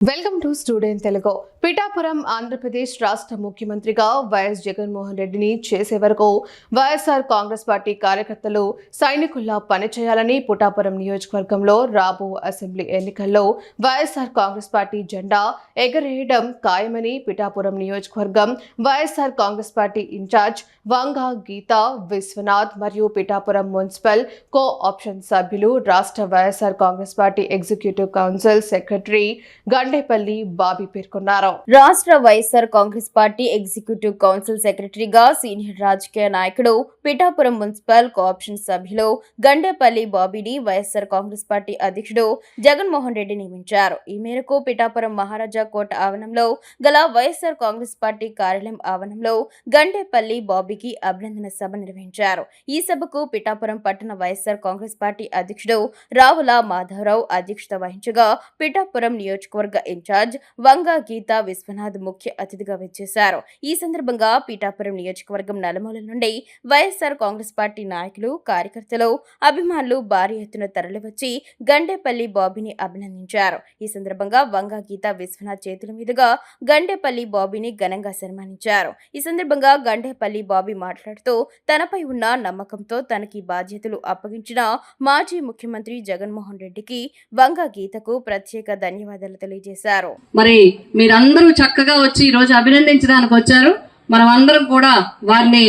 Welcome to student Telugu Pithapuram Andhra Pradesh రాష్ట్ర ముఖ్యమంత్రిగా YS Jaganmohan రెడ్డిని చేసే వరకు వైఎస్ఆర్ కాంగ్రెస్ పార్టీ కార్యకర్తలు సైనికుల్లా పనిచేయాలని పిఠాపురం నియోజకవర్గంలో రాబో అసెంబ్లీ ఎన్నికల్లో వైఎస్ఆర్ కాంగ్రెస్ పార్టీ జెండా ఎగరేయడం ఖాయమని పిఠాపురం నియోజకవర్గం YSR Congress party incharge Vanga Geetha Viswanath మరియు పిఠాపురం మున్సిపల్ కో ఆప్షన్ సభ్యులు రాష్ట్ర YSR Congress party executive council secretary Gandepalli Bobby పేర్కొన్నారు. రాష్ట్ర YSR Congress party executive council సెక్రటరీగా సీనియర్ రాజకీయ నాయకుడు పిఠాపురం మున్సిపల్ కోఆప్షన్ సభ్యులు గండేపల్లి బాబీని వైఎస్ఆర్ కాంగ్రెస్ పార్టీ అధ్యక్షుడు జగన్మోహన్ రెడ్డి నియమించారు. ఈ మేరకు పిఠాపురం మహారాజా కోట ఆవరణంలో గల వైఎస్ఆర్ కాంగ్రెస్ పార్టీ కార్యాలయం ఆవరణంలో గండేపల్లి బాబీకి అభినందన సభ నిర్వహించారు. ఈ సభకు పిఠాపురం పట్టణ వైఎస్ఆర్ కాంగ్రెస్ పార్టీ అధ్యక్షుడు రావుల మాధవరావు అధ్యక్షత వహించగా పిఠాపురం నియోజకవర్గ ఇన్ఛార్జ్ వంగా గీతా విశ్వనాథ్ ముఖ్య అతిథిగా విచ్చేశారు. ఈ సందర్భంగా పీఠాపురం నియోజకవర్గం నలుమూల నుండి వైఎస్ఆర్ కాంగ్రెస్ పార్టీ నాయకులు కార్యకర్తలు అభిమానులు భారీ ఎత్తున తరలివచ్చి గండేపల్లి బాబీని అభినందించారు. ఈ సందర్భంగా వంగా గీత విశ్వనాథ్ చేతుల మీదుగా గండేపల్లి బాబీని ఘనంగా సన్మానించారు. ఈ సందర్భంగా గండేపల్లి బాబీ మాట్లాడుతూ తనపై ఉన్న నమ్మకంతో తనకి బాధ్యతలు అప్పగించిన మాజీ ముఖ్యమంత్రి జగన్మోహన్ రెడ్డికి వంగా గీతకు ప్రత్యేక ధన్యవాదాలు తెలియజేశారు. మరి మీరందరూ చక్కగా వచ్చి ఈ రోజు అభినందించడానికి వచ్చారు. మనం అందరం కూడా వారిని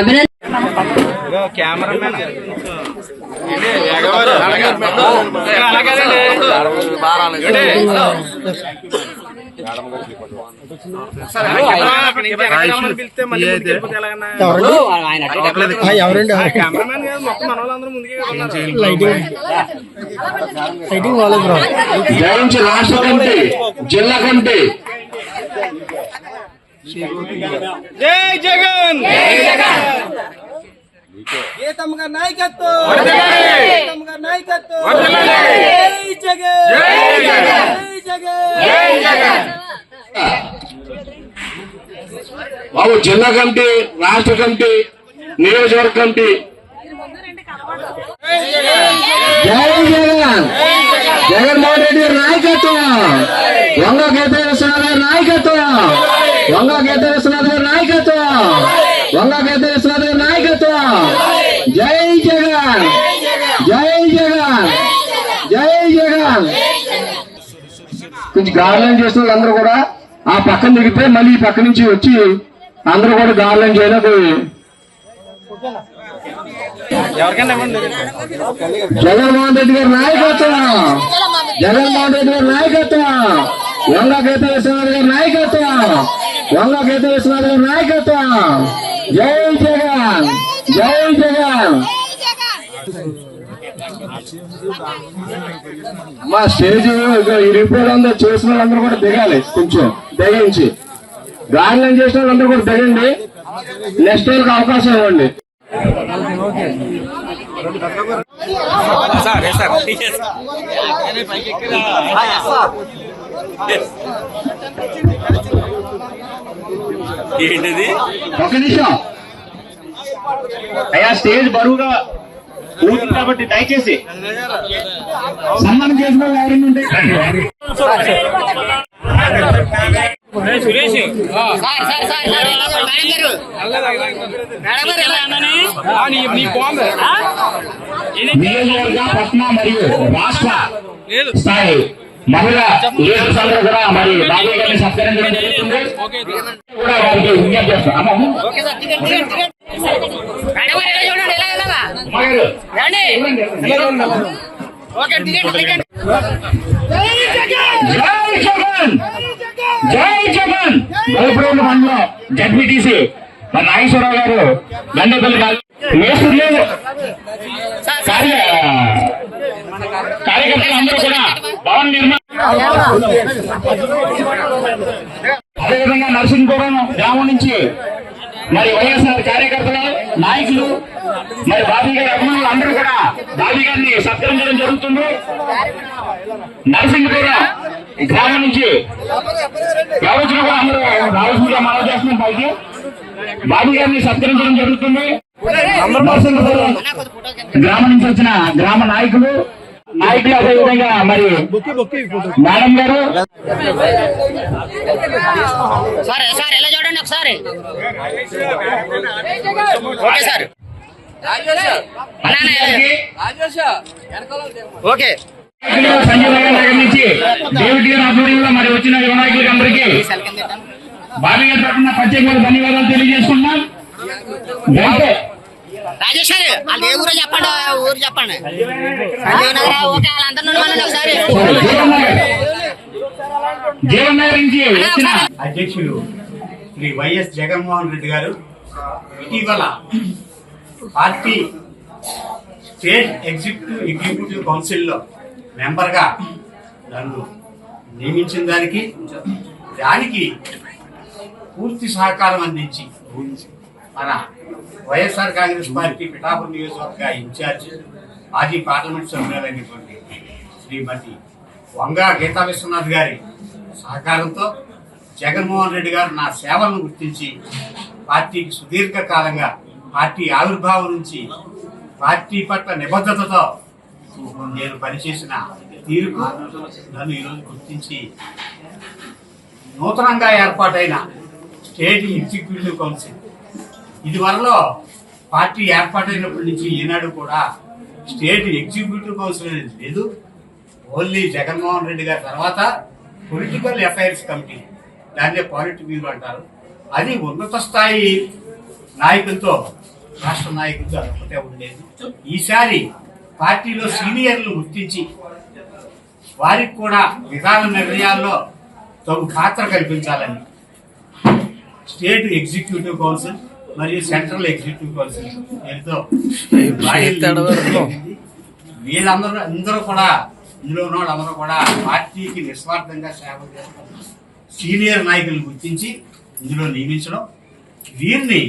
అభినంద కెమెరామెన్. పిలిస్తే మళ్ళీ ముందుకెళ్ళిపోతే ఎలాగన్నా? ఎవరండి ఆ కెమెరామెన్ కాదు, మొత్తం మన వాళ్ళందరూ ముందుకే ఉన్నారు. లైటింగ్ వాళ్ళది బ్రో జయించి రాష్ట్ర కమిటీ జిల్లా కమిటీ. జై జగన్! గీతమ్మ గారి నాయకత్వం! గీతమ్మ గారి నాయకత్వం! జై జగన్! జై జగన్! బాబు జిల్లా కమిటీ రాష్ట్ర కమిటీ నియోజకవర్గ కమిటీ. జై జగన్! జగన్మోహన్ రెడ్డి గారి నాయకత్వం! వంగ గీత నాయకత్వం! వంగ గీత విశ్వనాథ్ గారి నాయకత్వం. వంగ గీత విశ్వనాథ్ గారి నాయకత్వం. జై జగన్. జై జగన్. జై జగన్. కొంచెం గార్లెన్ చేసిన వాళ్ళందరూ కూడా ఆ పక్కన దిగితే మళ్ళీ ఈ పక్క నుంచి వచ్చి అందరూ కూడా గార్లెన్ చేయడానికి జగన్మోహన్ రెడ్డి గారి నాయకత్వం. జగన్మోహన్ రెడ్డి గారి నాయకత్వం. వంగ గీత విశ్వనాథ్ గారి నాయకత్వం. వంగ గీత విశ్వనాథ్ గారి నాయకత్వం. జై జగన్. జై జగన్. మా స్టేజ్ ఇరిగిపోవడంతో చేసిన వాళ్ళందరూ కూడా దిగాలి. కొంచెం దిగించి. గార్లెన్ చేసిన వాళ్ళందరూ కూడా దిగండి. నెక్స్ట్ వాళ్ళకి అవకాశం ఇవ్వండి. ఏంటిది? ఒక నిమిషం. అయ్యా స్టేజ్ బరువుగా ఊతుంది కాబట్టి దయచేసి సన్మానం చేసిన ఎవరైనా ఉంటే నియోజకవర్గ పట్న మరియు రాష్ట్ర స్థాయి మహిళా లీడర్స్ అందరూ కూడా మరి బాబు గారిని సత్కరించడం జరుగుతుంది. కూడా వారికి విజ్ఞప్తి చేస్తాం. జై జగన్! గోపురం మండలం జడ్పీటీసీ. మరి నాగేశ్వరరావు గారు గండేపల్లి మేస్తులు కార్యకర్తలు అందరూ కూడా అదేవిధంగా నరసింహపురం గ్రామం నుంచి మరి వైఎస్ఆర్ కార్యకర్తలు నాయకులు మరి బాబీ గారి అభిమానులు అందరూ కూడా బాబీ గారిని సత్కరించడం జరుగుతుంది. నరసింహపురం గ్రామం నుంచి ఎవరు కూడా అందరూ రావాల్సిందిగా మనం చేస్తున్నాం పైకి. బాబీ గారిని సత్కరించడం జరుగుతుంది. గ్రామం నుంచి వచ్చిన గ్రామ నాయకులు నాయకులు అదే విధంగా మరి మేడం గారు. సార్ సార్ ఎలా చూడండి ఒకసారి? Okay sir. ఓకే. నాయకులు సంజయ్ గారి దగ్గర నుంచి డేవిడ్ గారి ఆధ్వర్యంలో మరి వచ్చిన యువ నాయకులకి అందరికీ బాబీ గారి తరఫున ప్రత్యేకమైన ధన్యవాదాలు తెలియజేసుకుంటున్నాం. అయితే రాజేష్ గారు వాళ్ళు ఏ ఊరో చెప్పండి ఊరు చెప్పండి సంజీవ్ నగర్ ఓకే వాళ్ళందరూ నుండి ఒకసారి అధ్యక్షులు శ్రీ వైఎస్ జగన్మోహన్ రెడ్డి గారు ఇటీవల పార్టీ స్టేట్ ఎగ్జిక్యూటివ్ ఎగ్జిక్యూటివ్ కౌన్సిల్లో మెంబర్గా నన్ను నియమించిన దానికి దానికి పూర్తి సహకారం అందించి మన వైఎస్ఆర్ కాంగ్రెస్ పార్టీ పిఠాపురం నియోజకవర్గ ఇన్ఛార్జ్ మాజీ పార్లమెంట్ సభ్యులైనటువంటి శ్రీమతి వంగా గీతా విశ్వనాథ్ గారి సహకారంతో జగన్మోహన్ రెడ్డి గారు నా సేవలను గుర్తించి పార్టీకి సుదీర్ఘకాలంగా పార్టీ ఆవిర్భావం నుంచి పార్టీ పట్ల నిబద్ధతతో నేను పనిచేసిన తీరుకు నన్ను ఈరోజు గుర్తించి నూతనంగా ఏర్పాటైన స్టేట్ ఎగ్జిక్యూటివ్ కౌన్సిల్ ఇది వరలో పార్టీ ఏర్పాటైనప్పటి నుంచి ఈనాడు కూడా స్టేట్ ఎగ్జిక్యూటివ్ కౌన్సిల్ అనేది లేదు. ఓన్లీ జగన్మోహన్ రెడ్డి గారి తర్వాత పొలిటికల్ అఫైర్స్ కమిటీ దాన్నే పాలిట్ బ్యూరో అంటారు. అది ఉన్నత స్థాయి నాయకులతో రాష్ట్ర నాయకులతో అదొకటే ఉండేది ఈసారి పార్టీలో సీనియర్లు గుర్తించి వారికి కూడా విధాన నిర్ణయాల్లో తగు పాత్ర కల్పించాలని స్టేట్ ఎగ్జిక్యూటివ్ కౌన్సిల్ మరియు సెంట్రల్ ఎగ్జిక్యూటివ్ కౌన్సిల్ ఎంతో. వీళ్ళందరూ అందరూ కూడా ఇందులో ఉన్న వాళ్ళందరూ కూడా పార్టీకి నిస్వార్థంగా సేవ చేస్తారు సీనియర్ నాయకులు గుర్తించి ఇందులో నియమించడం. వీరిని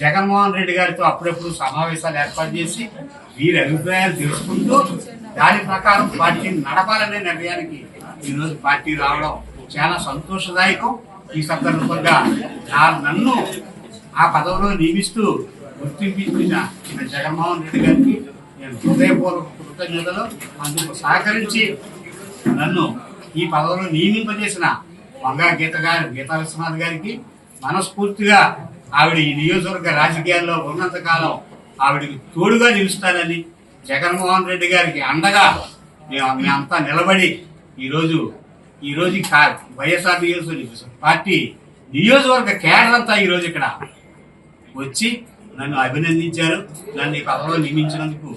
జగన్మోహన్ రెడ్డి గారితో అప్పుడప్పుడు సమావేశాలు ఏర్పాటు చేసి వీరి అభిప్రాయాలు తెలుసుకుంటూ దాని ప్రకారం పార్టీని నడపాలనే నిర్ణయానికి ఈరోజు పార్టీ రావడం చాలా సంతోషదాయకం. ఈ సందర్భంగా నా- నన్ను ఆ పదవిలో నియమిస్తూ గుర్తింపించిన ఈయన జగన్మోహన్ రెడ్డి గారికి నేను హృదయపూర్వక కృతజ్ఞతలు అందుకు సహకరించి నన్ను ఈ పదవిలో నియమింపజేసిన వంగా గీత గారి గీతా విశ్వనాథ్ గారికి మనస్ఫూర్తిగా ఆవిడ ఈ నియోజకవర్గ రాజకీయాల్లో ఉన్నంతకాలం ఆవిడకి తోడుగా నిలుస్తానని జగన్మోహన్ రెడ్డి గారికి అండగా మేము మేమంతా నిలబడి ఈరోజు ఈ కా- వైఎస్ఆర్ నియోజకవర్గ పార్టీ నియోజకవర్గ కేడర్ అంతా ఈ రోజు ఇక్కడ వచ్చి నన్ను అభినందించారు నన్ను ఈ పదవిలో నియమించినందుకు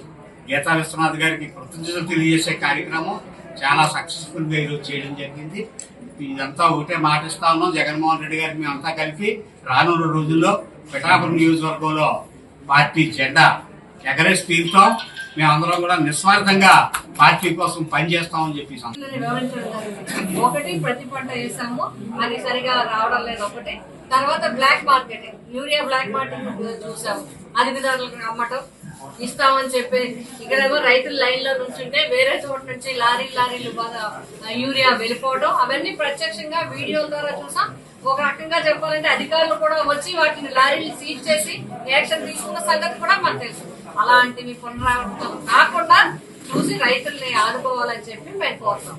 గీతా విశ్వనాథ్ గారికి కృతజ్ఞతలు తెలియజేసే కార్యక్రమం చాలా సక్సెస్ఫుల్గా ఈరోజు చేయడం జరిగింది. ఇదంతా ఒకటే మాటిస్తా ఉన్నాం. జగన్మోహన్ రెడ్డి గారికి మేమంతా కలిపి రానున్న రోజుల్లో పిఠాపురం నియోజకవర్గంలో పార్టీ జెండా ఎగరేసి తీరుతాం. మేమందరం కూడా నిస్వార్థంగా పార్టీ కోసం పనిచేస్తామని చెప్పి ఒకటి ప్రతి పంట వేసాము అది సరిగా రావడం లేదు. ఒకటి తర్వాత black marketing urea black marketing చూసాము. అధికారులకు అమ్మటం ఇస్తామని చెప్పి ఇక్కడేమో రైతులు లైన్లో నుంచుంటే వేరే చోట నుంచి లారీ లారీలు బాగా యూరియా వెళ్ళిపోవడం అవన్నీ ప్రత్యక్షంగా వీడియో ద్వారా చూసాం. ఒక రకంగా చెప్పాలంటే అధికారులు కూడా వచ్చి వాటిని లారీలు సీజ్ చేసి యాక్షన్ తీసుకున్న సంగతి కూడా మనకు తెలుసు. అలాంటివి పునరావృతం కాకుండా చూసి రైతుల్ని ఆదుకోవాలని చెప్పి మేము కోరుతాం.